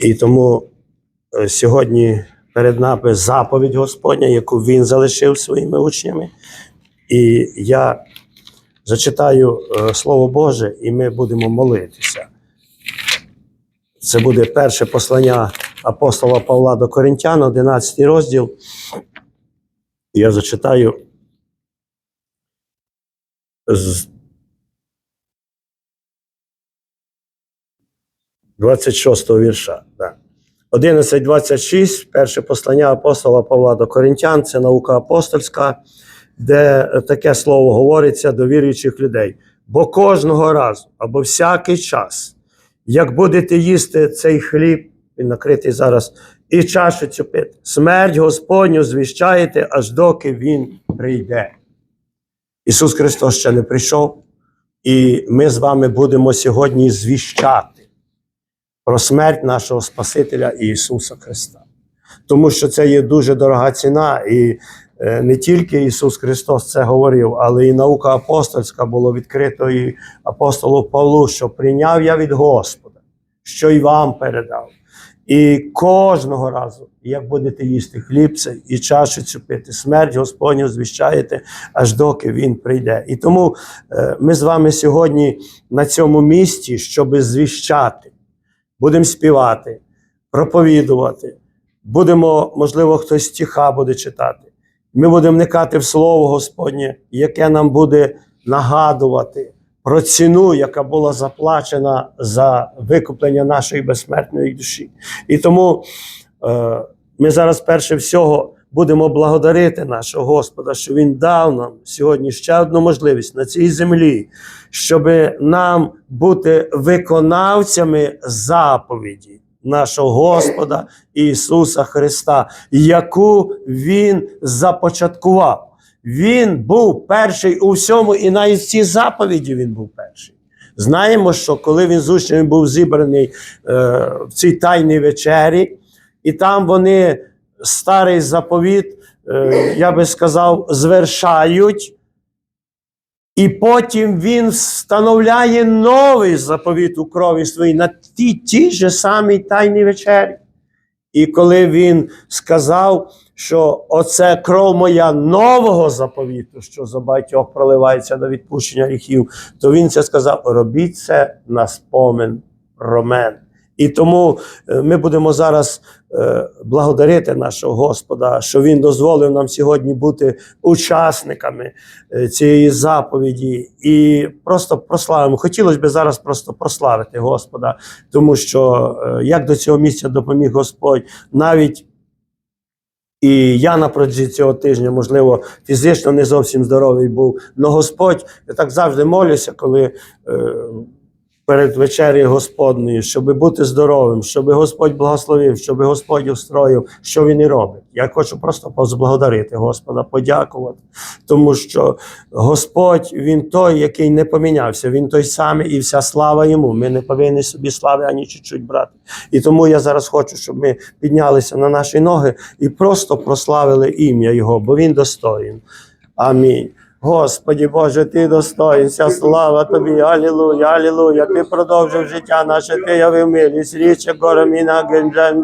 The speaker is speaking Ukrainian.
І тому е, сьогодні перед нами заповідь Господня, яку він залишив своїми учнями. І я зачитаю е, Слово Боже, і ми будемо молитися. Це буде перше послання апостола Павла до Коринтян, 11 розділ. Я зачитаю 26 вірша. Да. 11.26, перше послання апостола Павла до Коринтян, це наука апостольська, де таке слово говориться до віруючих людей. Бо кожного разу або всякий час, як будете їсти цей хліб, він накритий зараз, і чашу цю пити, смерть Господню звіщаєте, аж доки Він прийде. Ісус Христос ще не прийшов, і ми з вами будемо сьогодні звіщати про смерть нашого Спасителя Ісуса Христа. Тому що це є дуже дорога ціна, і е, не тільки Ісус Христос це говорив, але і наука апостольська була відкрито і апостолу Павлу, що прийняв я від Господа, що й вам передав. І кожного разу, як будете їсти хліб цей і чашу цю пити, смерть Господню звіщаєте, аж доки Він прийде. І тому е, ми з вами сьогодні на цьому місці, щоб звіщати будемо співати, проповідувати. Будемо, можливо, хтось стіха буде читати. Ми будемо вникати в Слово Господнє, яке нам буде нагадувати про ціну, яка була заплачена за викуплення нашої безсмертної душі. І тому е, ми зараз перше всього будемо благодарити нашого Господа, що Він дав нам сьогодні ще одну можливість на цій землі, щоб нам бути виконавцями заповіді нашого Господа Ісуса Христа, яку Він започаткував. Він був перший у всьому, і навіть в цій заповіді він був перший. Знаємо, що коли він з учнями був зібраний е, в цій тайній вечері, і там вони старий заповіт, е, я би сказав, звершають. І потім він встановляє новий заповіт у крові своїй на тій тій же самій тайній вечері. І коли він сказав, що оце кров моя нового заповіту, що за багатьох проливається на відпущення гріхів, то він це сказав: робіть це на спомин про мене. І тому е, ми будемо зараз е, благодарити нашого Господа, що Він дозволив нам сьогодні бути учасниками е, цієї заповіді і просто прославимо. Хотілося б зараз просто прославити Господа, тому що як до цього місця допоміг Господь, навіть і я на цього тижня, можливо, фізично не зовсім здоровий був. але Господь, я так завжди молюся, коли перед вечерею Господньою, щоб бути здоровим, щоб Господь благословив, щоб Господь устроїв, що він і робить. Я хочу просто позблагодарити Господа, подякувати, тому що Господь Він той, який не помінявся, Він той самий і вся слава йому. Ми не повинні собі слави ані чуть-чуть брати. І тому я зараз хочу, щоб ми піднялися на наші ноги і просто прославили ім'я Його, бо Він достоїн. Амінь. Господі Боже, Ти достоїнся, слава Тобі, Алілуя, Алілуя. Ти продовжив життя наше, Ти явив милість, річе гороміна генджен